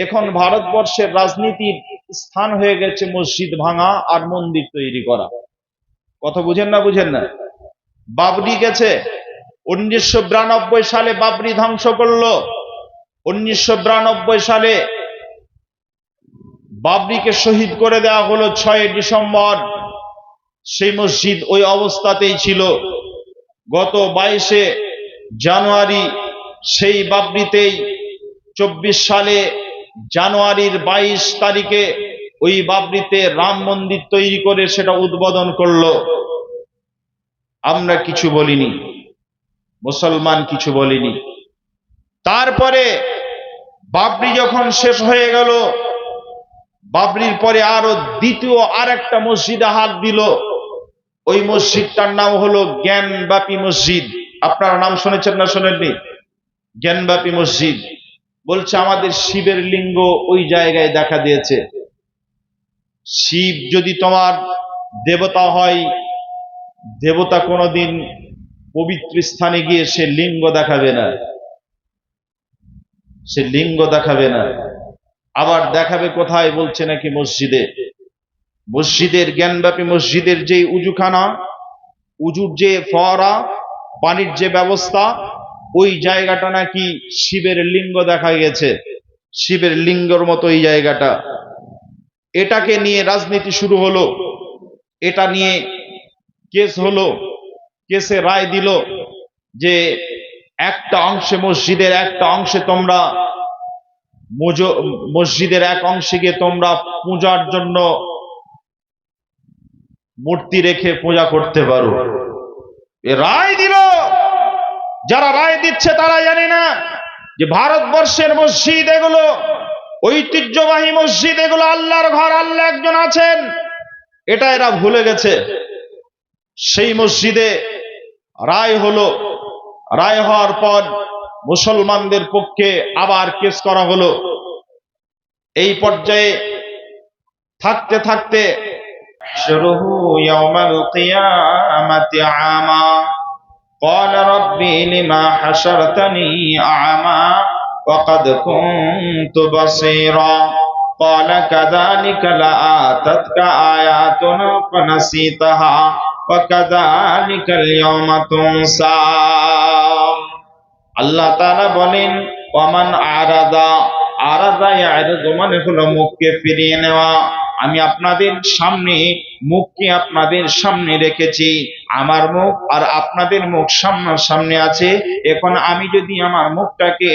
এখন ভারতবর্ষের রাজনীতির স্থান হয়ে গেছে মসজিদ ভাঙা আর মন্দির তৈরি করা। কথা বুঝেন না বুঝেন না? বাবরি গেছে। উনিশশো বিরানব্বই সালে বাবরি ধ্বংস করল। উনিশশো বিরানব্বই সালে বাবরিকে শহীদ করে দেওয়া হলো ছয় ডিসেম্বর। সেই মসজিদ ওই অবস্থাতেই ছিল। গত বাইশে জানুয়ারি সেই বাবরিতেই চব্বিশ সালে জানুয়ারির বাইশ তারিখে ওই বাবরিতে রাম মন্দির তৈরি করে সেটা উদ্বোধন করল। আমরা কিছু বলিনি। মুসলমান কিছু বলিনি। তারপরে বাবরি যখন শেষ হয়ে গেল, বাবরির পরে আরও দ্বিতীয় আর একটা মসজিদে হাত দিল। ওই মসজিদটার নাম হলো জ্ঞানব্যাপী মসজিদ। আপনারা নাম শুনেছেন না শোনেননি? জ্ঞানব্যাপী মসজিদ। বলছে, আমাদের শিবের লিঙ্গ ওই জায়গায় দেখা দিয়েছে। শিব যদি তোমার দেবতা হয়, দেবতা কোনোদিন পবিত্র স্থানে গিয়ে সে লিঙ্গ দেখাবে না। সে লিঙ্গ দেখাবে না। আবার দেখাবে কোথায় বলছে নাকি মসজিদে? মসজিদের জ্ঞানব্যাপী মসজিদের যে উজুখানা, উজুর যে ফোয়ারা, পানির যে ব্যবস্থা ওই জায়গাটা নাকি শিবের লিঙ্গ দেখা গেছে। শিবের লিঙ্গর মতো এই জায়গাটা। এটাকে নিয়ে রাজনীতি শুরু হলো। এটা নিয়ে কেস হলো। কেসে রায় দিল যে একটা অংশে মসজিদের একটা অংশে তোমরা মসজিদের এক অংশে গিয়ে তোমরা পূজার জন্য মূর্তি রেখে পূজা করতে পারো। রায় দিল! যারা রায় দিচ্ছে তারা জানে না যে ভারতবর্ষের মসজিদ এগুলো, ঐতিহ্যবাহী মসজিদ এগুলো, আল্লাহর ঘর, আল্লাহ একজন আছেন। এটা এরা ভুলে গেছে। সেই মসজিদে রায় হলো, রায় হওয়ার পর মুসলমানদের পক্ষে আবার কেস করা হলো। এই পর্যায়ে থাকতে থাকতে শুরু আমা قال ربي لما حشرتني أعمى وقد كنت بصيرا قال كذلك لآتتك آياتنا فنسيتها وكذلك اليوم تنسى আল্লাহ তাআলা বলেন ওমান আরাদা আরাদা ইয়ারদু মানে হলো মুখকে ফিরিয়ে নেওয়া আমি আপনাদের সামনে মুখকে আপনাদের সামনে রেখেছি। আমার মুখ আর আপনাদের মুখ সামনে সামনে আছে। এখন আমি যদি আমার মুখটাকে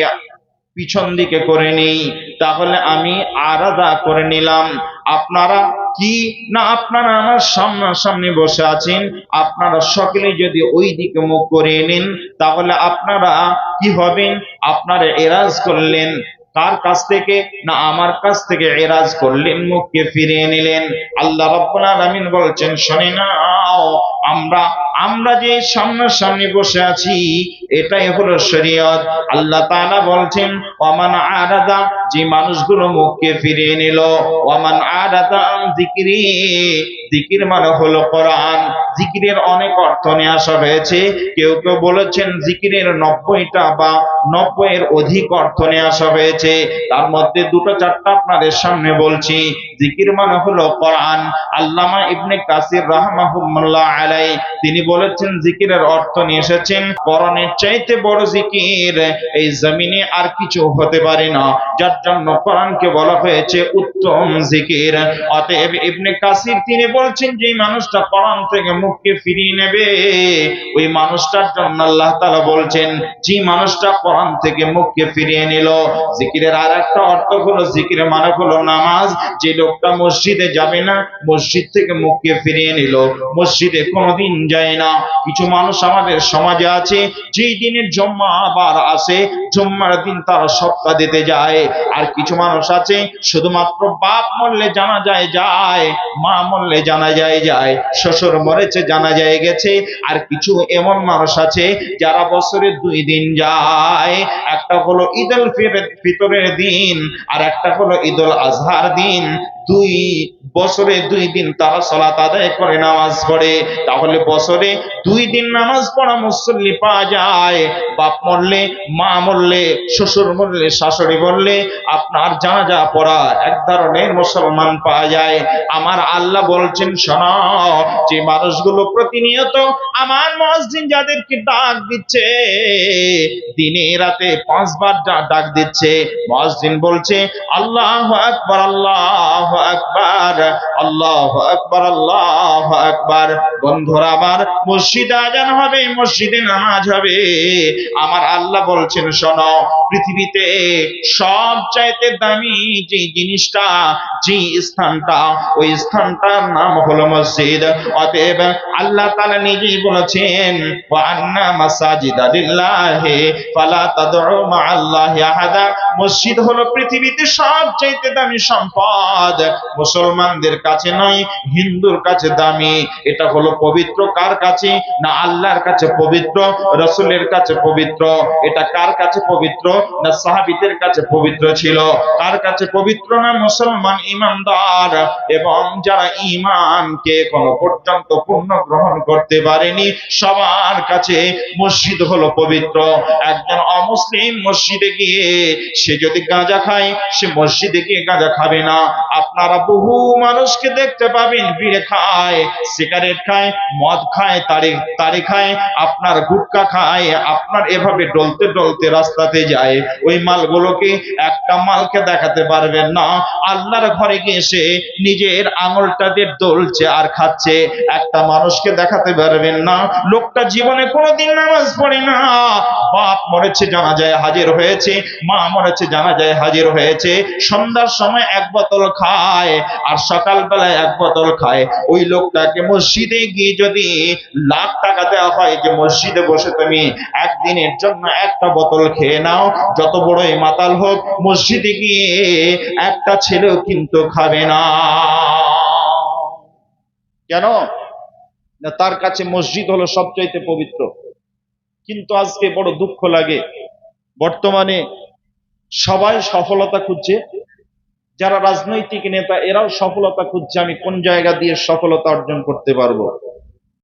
পিছন দিকে করে নেই, তাহলে আমি আলাদা করে নিলাম। আপনারা কি? না, আপনারা আমার সামনাসামনি বসে আছেন। আপনারা সকলে যদি ওই দিকে মুখ করে নিন, তাহলে আপনারা কি হবেন? আপনারা এরাজ করলেন। কার কাছ থেকে? না, আমার কাছ থেকে এরাজ করলেন, মুখকে ফিরিয়ে নিলেন। আল্লাহ রব্বুল আলামিন বলছেন, শুনে নাও আমরা আমরা যে সামনাসামনি বসে আছি, এটাই হলো শরীয়ত। আল্লাহ তাআলা বলছেন ওমান আরাদা যে মানুষগুলো মুখকে ফিরিয়ে নিল ওমান আরাদা আন যিকরি জিকির মানে হলো কোরআন। জিকিরের অনেক অর্থ নিয়ে আসা হয়েছে। কেউ কেউ বলেছেন জিকিরের নব্বইটা বা নব্বইয়ের অধিক অর্থ নিয়ে আসা হয়েছে। তার মধ্যে দুটো চারটা আপনাদের সামনে বলছি। জিকির মানে হলো কোরআন। আল্লামা ইবনে কাসির রাহমাহুল্লাহ আলাই তিনি বলেছেন জিকিরের অর্থ নিয়ে এসেছেন করণের চাইতে বড় জিকির এই জমিনে আর কিছু হতে পারে না। যার জন্য কোরআনকে বলা হয়েছে উত্তম জিকির। অতএব ইবনে কাসির তিনি বলছেন যে মানুষটা কোরআন থেকে মুখকে ফিরিয়ে নেবে। ওই মানুষটার জন্য আল্লাহ তাআলা বলছেন, যে মানুষটা কোরআন থেকে মুখকে ফিরিয়ে নিল। জিকিরের আর একটা অর্থ হলো জিকিরের মানে হলো নামাজ। যে লোকটা মসজিদে যাবে না, মসজিদ থেকে মুখকে ফিরিয়ে নিল। মসজিদে কোনোদিন যায় না। কিছু মানুষ আমাদের সমাজে আছে, যেই দিনের জম্মা আবার আসে, জম্মার দিন তারা সপ্তাহ দিতে যায়। আর কিছু মানুষ আছে, শুধুমাত্র বাপ মরলে জানা যায় যায়, মা মরলে জানা যায় যায়, শ্বশুর মরেছে জানা যায় গেছে, আর কিছু এমন মানুষ আছে যারা বছরে দুই দিন যায়। একটা হলো ঈদ উল ফিতরের দিন, আর একটা হলো ঈদ আজহার দিন। দুই বছরে দুই দিন তারা সালাত আদায় করে, নামাজ পড়ে। তাহলে বছরে দুই দিন নামাজ পড়া মুসল্লি পাওয়া যায়। বাপ মরলে, মা মরলে, শ্বশুর মরলে, শাশুড়ি মরলে আপনার জানাজা পড়া এক ধরনের মুসলমান পাওয়া যায়। আমার আল্লাহ বলছেন, শোনো, যে মানুষগুলো প্রতিনিয়ত আমার মসজিদ যাদেরকে ডাক দিচ্ছে, দিনে রাতে পাঁচবার ডাক দিচ্ছে, মসজিদ বলছে, আল্লাহ আকবার, আল্লাহ আকবার, আল্লাহ আকবার আল্লাহ আকবার। বন্ধুরা আমার, মসজিদে আজান হবে, মসজিদে নামাজ হবে। আমার আল্লাহ বলছেন, শোনো, পৃথিবীতে সব চাইতে দামি যে জিনিসটা, যে স্থানটা, ওই স্থানটার নাম হলো মসজিদ। অতএব আল্লাহ তাআলা নিজেই বলেছেন, ওয়া আন্না মাসাজিদা লিল্লাহি ফালা তাদউ মাআল্লাহি আহাদা। মসজিদ হলো পৃথিবীতে সবচাইতে দামি সম্পদ। মুসলমানদের কাছে নয়, হিন্দুর কাছে দামি। এটা হলো পবিত্র কার কাছে? না আল্লাহর কাছে পবিত্র, রসুলের কাছে পবিত্র? এটা কার কাছে পবিত্র? না সাহাবিদের কাছে পবিত্র ছিল? কার কাছে পবিত্র না মুসলমান ইমানদার? এবং যারা ইমানকে এখনও পর্যন্ত পূর্ণ গ্রহণ করতে পারেনি, সবার কাছে মসজিদ হলো পবিত্র। একজন অমুসলিম মসজিদে গিয়ে সে যদি গাঁজা খায়, সে মসজিদে গিয়ে গাঁজা খাবে না। আপনারা বহু মানুষকে দেখতে পাবেন বিড়ে খায় সিগারেট খায়, মদ খায়, তারি তারি খায়, আপনার গুটকা খায়, আপনার এভাবে ডলতে ডলতে রাস্তাতে যায়। ওই মালগুলোকে একটা মালকে দেখাতে পারবেন না। আল্লাহর ঘরে গিয়ে সে নিজের আঙুলটা দিয়ে ডলছে আর খাচ্ছে। একটা মানুষকে দেখাতে পারবেন না। লোকটা জীবনে কোনোদিন নামাজ পড়ে না। বাপ মরেছে, জানা যায় হাজির হয়েছে, মা মরেছে, জানা যায় হাজির হয়েছে। সন্ধ্যার সময় এক বোতল খায় আর সকালবেলায় এক বোতল খায়। ওই লোকটাকে মসজিদে গিয়ে যদি লাখ টাকা দেওয়া হয় যে, মসজিদে বসে তুমি একদিনের জন্য একটা বোতল খেয়ে নাও, যত বড়ই মাতাল হোক, মসজিদে গিয়ে একটা ছেলেও কিন্তু খাবে না। কেন? তার কাছে মসজিদ হলো সবচাইতে পবিত্র। কিন্তু আজকে বড় দুঃখ লাগে। বর্তমানে সবাই সফলতা খুঁজছে। যারা রাজনৈতিক নেতা, এরাও সফলতা খুঁজছে আমি কোন জায়গা দিয়ে সফলতা অর্জন করতে পারব।